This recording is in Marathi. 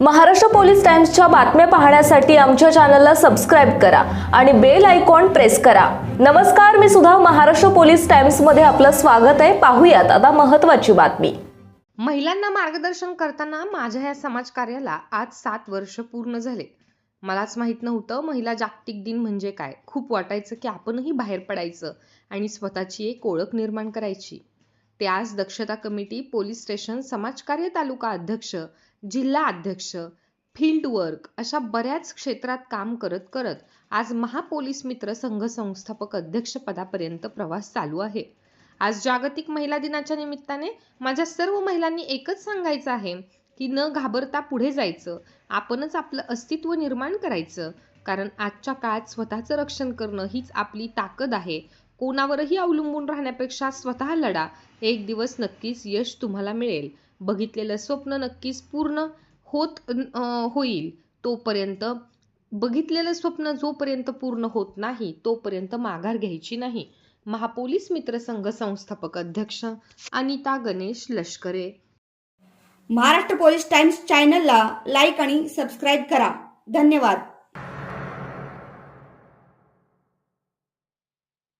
महाराष्ट्र पोलीस टाइम्सच्या बातम्या पाहण्यासाठी आमच्या चॅनलला सबस्क्राईब करा आणि बेल आयकॉन प्रेस करा. नमस्कार मी सुद्धा महाराष्ट्र पोलीस टाइम्समध्ये आपलं स्वागत आहे. पाहूयात आता महत्त्वाची बातमी. महिलांना मार्गदर्शन करताना माझ्या या समाजकार्याला आज सात वर्ष पूर्ण झाले. मलाच माहीत नव्हतं महिला जागतिक दिन म्हणजे काय. खूप वाटायचं की आपणही बाहेर पडायचं आणि स्वतःची एक ओळख निर्माण करायची. ते आज दक्षता कमिटी पोलीस स्टेशन समाजकार्य तालुका अध्यक्ष जिल्हा अध्यक्ष फील्ड वर्क अशा बऱ्याच क्षेत्रात काम करत करत आज महापोलीस मित्र संघ संस्थापक अध्यक्षपदापर्यंत प्रवास चालू आहे. आज जागतिक महिला दिनाच्या निमित्ताने माझ्या सर्व महिलांनी एकच सांगायचं आहे की न घाबरता पुढे जायचं आपणच आपलं अस्तित्व निर्माण करायचं कारण आजच्या काळात स्वतःचं रक्षण करणं हीच आपली ताकद आहे कोणावरही अवलंबून राहण्यापेक्षा स्वतः लढा. एक दिवस नक्कीच यश तुम्हाला मिळेल. बघितलेलं स्वप्न नक्कीच पूर्ण होत होईल. तोपर्यंत बघितलेलं स्वप्न जोपर्यंत पूर्ण होत नाही तोपर्यंत माघार घ्यायची नाही. महापोलीस मित्रसंघ संस्थापक अध्यक्ष अनिता गणेश लष्करे. महाराष्ट्र पोलीस टाइम्स चॅनलला लाईक आणि सबस्क्राईब करा. धन्यवाद.